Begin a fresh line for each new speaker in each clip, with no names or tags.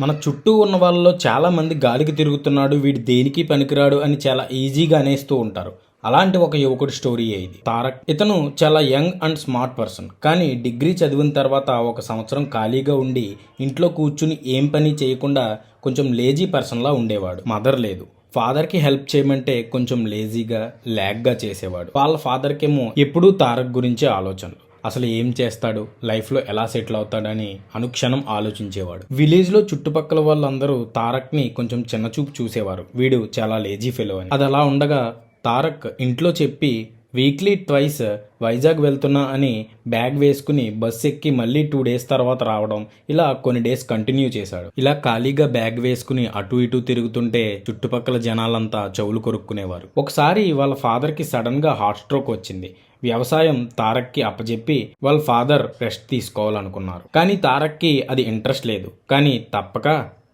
మన చుట్టూ ఉన్న వాళ్ళలో చాలా మంది గాలికి తిరుగుతున్నాడు వీడు దేనికి పనికిరాడు అని చాలా ఈజీగా అనేస్తూ ఉంటారు. అలాంటి ఒక యువకుడి స్టోరీ ఇది. తారక్ ఇతను చాలా యంగ్ అండ్ స్మార్ట్ పర్సన్. కానీ డిగ్రీ చదివిన తర్వాత ఒక సంవత్సరం ఖాళీగా ఉండి ఇంట్లో కూర్చుని ఏం పని చేయకుండా కొంచెం లేజీ పర్సన్లా ఉండేవాడు. మదర్ లేదు. ఫాదర్కి హెల్ప్ చేయమంటే కొంచెం లేజీగా ల్యాగ్గా చేసేవాడు. వాళ్ళ ఫాదర్కేమో ఎప్పుడూ తారక్ గురించే ఆలోచనలు. అసలు ఏం చేస్తాడు? లైఫ్లో ఎలా సెటిల్ అవుతాడని అనుక్షణం ఆలోచించేవాడు. విలేజ్లో చుట్టుపక్కల వాళ్ళందరూ తారక్ని కొంచెం చిన్నచూపు చూసేవారు. వీడు చాలా లేజీ ఫెలో అని. అది అలా ఉండగా తారక్ ఇంట్లో చెప్పి వీక్లీ ట్వైస్ వైజాగ్ వెళ్తున్నా అని బ్యాగ్ వేసుకుని బస్ ఎక్కి మళ్ళీ టూ డేస్ తర్వాత రావడం ఇలా కొన్ని డేస్ కంటిన్యూ చేశాడు. ఇలా ఖాళీగా బ్యాగ్ వేసుకుని అటు ఇటు తిరుగుతుంటే చుట్టుపక్కల జనాలంతా చెవులు కొరుక్కునేవారు. ఒకసారి వాళ్ళ ఫాదర్కి సడన్గా హార్ట్ స్ట్రోక్ వచ్చింది. వ్యవసాయం తారక్కి అప్పచెప్పి వాళ్ళ ఫాదర్ రెస్ట్ తీసుకోవాలనుకున్నారు. కానీ తారక్కి అది ఇంట్రెస్ట్ లేదు. కానీ తప్పక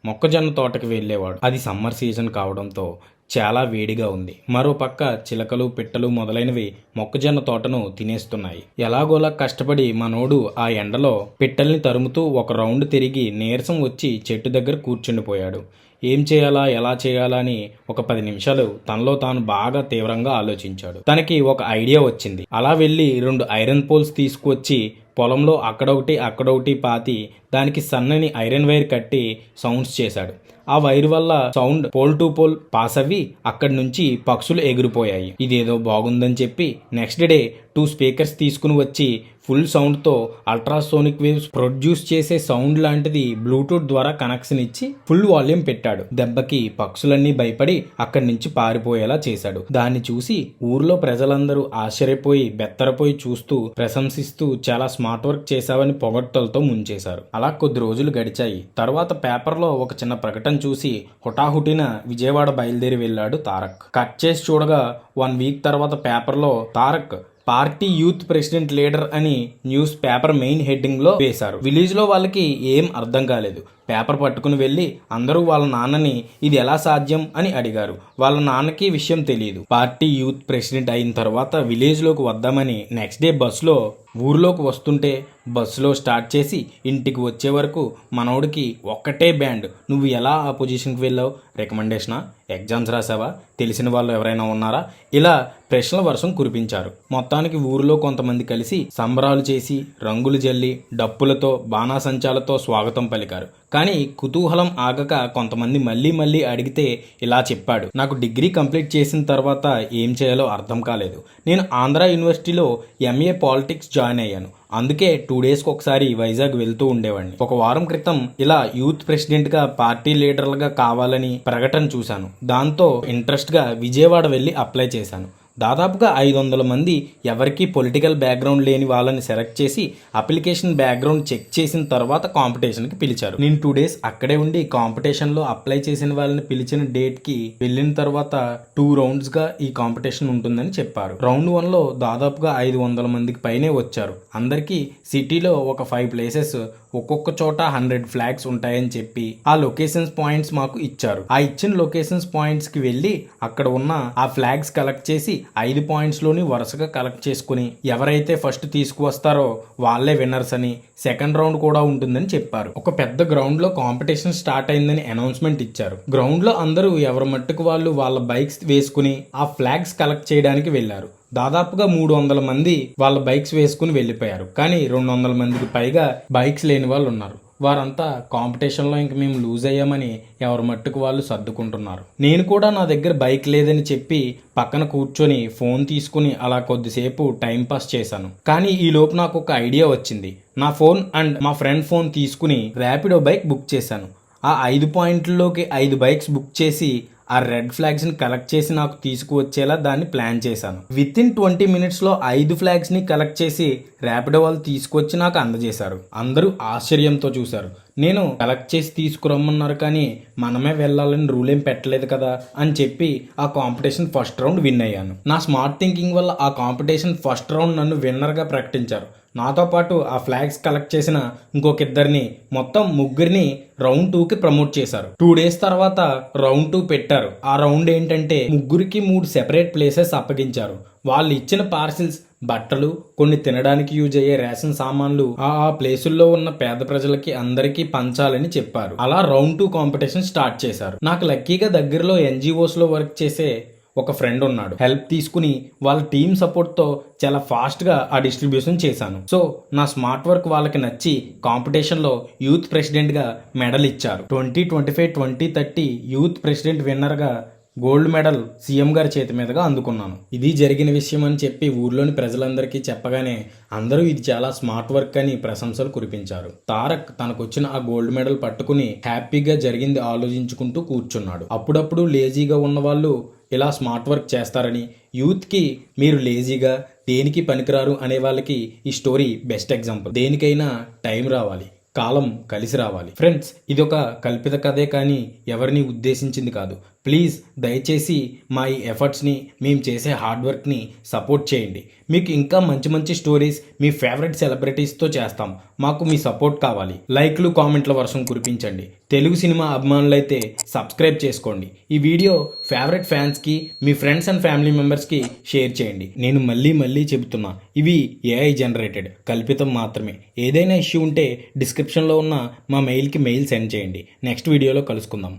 మొక్కజొన్న తోటకి వెళ్ళేవాడు. అది సమ్మర్ సీజన్ కావడంతో చాలా వేడిగా ఉంది. మరో పక్క చిలకలు పిట్టలు మొదలైనవి మొక్కజొన్న తోటను తినేస్తున్నాయి. ఎలాగోలా కష్టపడి మనోడు ఆ ఎండలో పిట్టల్ని తరుముతూ ఒక రౌండ్ తిరిగి నీరసం వచ్చి చెట్టు దగ్గర కూర్చుండిపోయాడు. ఏం చేయాలా ఎలా చేయాలా అని ఒక పది నిమిషాలు తనలో తాను బాగా తీవ్రంగా ఆలోచించాడు. తనకి ఒక ఐడియా వచ్చింది. అలా వెళ్ళి రెండు ఐరన్ పోల్స్ తీసుకువచ్చి పొలంలో అక్కడొకటి అక్కడొకటి పాతి దానికి సన్నని ఐరన్ వైర్ కట్టి సౌండ్స్ చేశాడు. ఆ వైర్ వల్ల sound pole to pole pass అవ్వి అక్కడి నుంచి పక్షులు ఎగిరిపోయాయి. ఇదేదో బాగుందని చెప్పి నెక్స్ట్ డే టూ స్పీకర్స్ తీసుకుని వచ్చి ఫుల్ సౌండ్తో అల్ట్రాసోనిక్ వేవ్స్ ప్రొడ్యూస్ చేసే సౌండ్ లాంటిది బ్లూటూత్ ద్వారా కనెక్షన్ ఇచ్చి ఫుల్ వాల్యూమ్ పెట్టాడు. దెబ్బకి పక్షులన్నీ భయపడి అక్కడి నుంచి పారిపోయేలా చేశాడు. దాన్ని చూసి ఊర్లో ప్రజలందరూ ఆశ్చర్యపోయి బెత్తరపోయి చూస్తూ ప్రశంసిస్తూ చాలా స్మార్ట్ వర్క్ చేశావని పొగట్టలతో ముంచేశారు. అలా కొద్ది రోజులు గడిచాయి. తర్వాత పేపర్లో ఒక చిన్న ప్రకటన చూసి హుటాహుటిన విజయవాడ బయలుదేరి వెళ్ళాడు తారక్. కట్ చేసి చూడగా వన్ వీక్ తర్వాత పేపర్లో Tarak party youth president leader అని న్యూస్ పేపర్ మెయిన్ హెడ్డింగ్లో వేశారు. విలేజ్లో వాళ్ళకి ఏం అర్థం కాలేదు. పేపర్ పట్టుకుని వెళ్ళి అందరూ వాళ్ళ నాన్నని ఇది ఎలా సాధ్యం అని అడిగారు. వాళ్ళ నాన్నకి విషయం తెలియదు పార్టీ యూత్ ప్రెసిడెంట్ అయిన తర్వాత విలేజ్లోకి వద్దామని నెక్స్ట్ డే బస్సులో ఊర్లోకి వస్తుంటే బస్సులో స్టార్ట్ చేసి ఇంటికి వచ్చే వరకు మనోడికి ఒక్కటే బ్యాండ్. నువ్వు ఎలా ఆ పొజిషన్కి వెళ్ళావు? రికమెండేషనా? ఎగ్జామ్స్ రాసావా? తెలిసిన వాళ్ళు ఎవరైనా ఉన్నారా? ఇలా ప్రశ్నల వర్షం కురిపించారు. మొత్తానికి ఊరిలో కొంతమంది కలిసి సంబరాలు చేసి రంగులు జల్లి డప్పులతో బాణాసంచాలతో స్వాగతం పలికారు. కానీ కుతూహలం ఆగక కొంతమంది మళ్ళీ మళ్ళీ అడిగితే ఇలా చెప్పాడు. నాకు డిగ్రీ కంప్లీట్ చేసిన తర్వాత ఏం చేయాలో అర్థం కాలేదు. నేను ఆంధ్ర యూనివర్సిటీలో ఎంఏ పాలిటిక్స్ జాయిన్ అయ్యాను. అందుకే టూ డేస్కి ఒకసారి వైజాగ్ వెళ్తూ ఉండేవాడిని. ఒక వారం క్రితం ఇలా యూత్ ప్రెసిడెంట్గా పార్టీ లీడర్లుగా కావాలని ప్రకటన చూశాను. దాంతో ఇంట్రెస్ట్గా విజయవాడ వెళ్ళి అప్లై చేశాను. దాదాపుగా ఐదు వందల మంది ఎవరికి పొలిటికల్ బ్యాక్గ్రౌండ్ లేని వాళ్ళని సెలెక్ట్ చేసి అప్లికేషన్ బ్యాక్గ్రౌండ్ చెక్ చేసిన తర్వాత కాంపిటీషన్కి పిలిచారు. నేను టూ డేస్ అక్కడే ఉండి కాంపిటీషన్లో అప్లై చేసిన వాళ్ళని పిలిచిన డేట్కి వెళ్ళిన తర్వాత టూ రౌండ్స్గా ఈ కాంపిటీషన్ ఉంటుందని చెప్పారు. రౌండ్ వన్లో దాదాపుగా ఐదు వందల మందికి పైనే వచ్చారు. అందరికీ సిటీలో ఒక ఫైవ్ ప్లేసెస్ ఒక్కొక్క చోట హండ్రెడ్ ఫ్లాగ్స్ ఉంటాయని చెప్పి ఆ లొకేషన్స్ పాయింట్స్ మాకు ఇచ్చారు. ఆ ఇచ్చిన లొకేషన్స్ పాయింట్స్కి వెళ్ళి అక్కడ ఉన్న ఆ ఫ్లాగ్స్ కలెక్ట్ చేసి ఐదు పాయింట్స్లోని వరుసగా కలెక్ట్ చేసుకుని ఎవరైతే ఫస్ట్ తీసుకువస్తారో వాళ్ళే విన్నర్స్ అని సెకండ్ రౌండ్ కూడా ఉంటుందని చెప్పారు. ఒక పెద్ద గ్రౌండ్లో కాంపిటీషన్ స్టార్ట్ అయిందని అనౌన్స్మెంట్ ఇచ్చారు. గ్రౌండ్లో అందరూ ఎవరి మట్టుకు వాళ్ళు వాళ్ళ బైక్స్ వేసుకుని ఆ ఫ్లాగ్స్ కలెక్ట్ చేయడానికి వెళ్ళారు దాదాపుగా మూడు వందల మంది వాళ్ళ బైక్స్ వేసుకుని వెళ్ళిపోయారు. కానీ రెండు వందల మందికి పైగా బైక్స్ లేని వాళ్ళు ఉన్నారు. వారంతా కాంపిటీషన్లో ఇంక మేము లూజ్ అయ్యామని ఎవరి మట్టుకు వాళ్ళు సర్దుకుంటున్నారు. నేను కూడా నా దగ్గర బైక్ లేదని చెప్పి పక్కన కూర్చొని ఫోన్ తీసుకుని అలా కొద్దిసేపు టైం పాస్ చేశాను. కానీ ఈ లోపు నాకు ఒక ఐడియా వచ్చింది. నా ఫోన్ అండ్ మా ఫ్రెండ్ ఫోన్ తీసుకుని ర్యాపిడో బైక్ బుక్ చేశాను. ఆ ఐదు పాయింట్లలోకి ఐదు బైక్స్ బుక్ చేసి ఆ రెడ్ ఫ్లాగ్స్ని కలెక్ట్ చేసి నాకు తీసుకువచ్చేలా దాన్ని ప్లాన్ చేశాను. విత్ ఇన్ ట్వంటీ మినిట్స్లో ఐదు ఫ్లాగ్స్ని కలెక్ట్ చేసి ర్యాపిడో వాళ్ళు తీసుకొచ్చి నాకు అందజేశారు. అందరూ ఆశ్చర్యంతో చూశారు. నేను కలెక్ట్ చేసి తీసుకురమ్మన్నారు కానీ మనమే వెళ్ళాలని రూల్ ఏం పెట్టలేదు కదా అని చెప్పి ఆ కాంపిటీషన్ ఫస్ట్ రౌండ్ విన్ అయ్యాను. నా స్మార్ట్ థింకింగ్ వల్ల ఆ కాంపిటీషన్ ఫస్ట్ రౌండ్ నన్ను విన్నర్గా ప్రకటించారు. నాతో పాటు ఆ ఫ్లాగ్స్ కలెక్ట్ చేసిన ఇంకొక ఇద్దరిని మొత్తం ముగ్గురిని రౌండ్ టూకి ప్రమోట్ చేశారు. టూ డేస్ తర్వాత రౌండ్ టూ పెట్టారు. ఆ రౌండ్ ఏంటంటే ముగ్గురికి మూడు సెపరేట్ ప్లేసెస్ అప్పగించారు. వాళ్ళు ఇచ్చిన పార్సిల్స్ బట్టలు కొన్ని తినడానికి యూజ్ అయ్యే రేషన్ సామాన్లు ఆ ఆ ప్లేసుల్లో ఉన్న పేద ప్రజలకి అందరికీ పంచాలని చెప్పారు. అలా రౌండ్ టూ కాంపిటీషన్ స్టార్ట్ చేశారు. నాకు లక్కీగా దగ్గరలో ఎన్జిఓస్లో వర్క్ చేసే ఒక ఫ్రెండ్ ఉన్నాడు. హెల్ప్ తీసుకుని వాళ్ళ టీమ్ సపోర్ట్తో చాలా ఫాస్ట్గా ఆ డిస్ట్రిబ్యూషన్ చేశాను. సో నా స్మార్ట్ వర్క్ వాళ్ళకి నచ్చి కాంపిటీషన్లో యూత్ ప్రెసిడెంట్గా మెడల్ ఇచ్చారు. Twenty twenty five twenty thirty youth president విన్నర్గా gold medal CM గారి చేతి మీదుగా అందుకున్నాను. ఇది జరిగిన విషయం అని చెప్పి ఊర్లోని ప్రజలందరికీ చెప్పగానే అందరూ ఇది చాలా స్మార్ట్ వర్క్ అని ప్రశంసలు కురిపించారు. తారక్ తనకొచ్చిన ఆ గోల్డ్ మెడల్ పట్టుకుని హ్యాపీగా జరిగింది ఆలోచించుకుంటూ కూర్చున్నాడు. అప్పుడప్పుడు లేజీగా ఉన్న వాళ్ళు ఇలా స్మార్ట్ వర్క్ చేస్తారని యూత్కి మీరు లేజీగా దేనికి పనికిరారు అనే వాళ్ళకి ఈ స్టోరీ బెస్ట్ ఎగ్జాంపుల్. దేనికైనా టైం రావాలి కాలం కలిసి రావాలి. ఫ్రెండ్స్ ఇది ఒక కల్పిత కథే కానీ ఎవరిని ఉద్దేశించింది కాదు. ప్లీజ్ దయచేసి మా ఈ ఎఫర్ట్స్ని మేము చేసే హార్డ్ వర్క్ని సపోర్ట్ చేయండి. మీకు ఇంకా మంచి మంచి స్టోరీస్ మీ ఫేవరెట్ సెలబ్రిటీస్తో చేస్తాం. మాకు మీ సపోర్ట్ కావాలి. లైక్లు కామెంట్ల వర్షం కురిపించండి. తెలుగు సినిమా అభిమానులైతే సబ్స్క్రైబ్ చేసుకోండి. ఈ వీడియో ఫేవరెట్ ఫ్యాన్స్కి మీ ఫ్రెండ్స్ అండ్ ఫ్యామిలీ మెంబర్స్కి షేర్ చేయండి. నేను మళ్ళీ మళ్ళీ చెబుతున్నా ఇవి ఏఐ జనరేటెడ్ కల్పితం మాత్రమే. ఏదైనా ఇష్యూ ఉంటే డిస్క్రిప్షన్లో ఉన్న మా మెయిల్కి మెయిల్ సెండ్ చేయండి. నెక్స్ట్ వీడియోలో కలుసుకుందాం.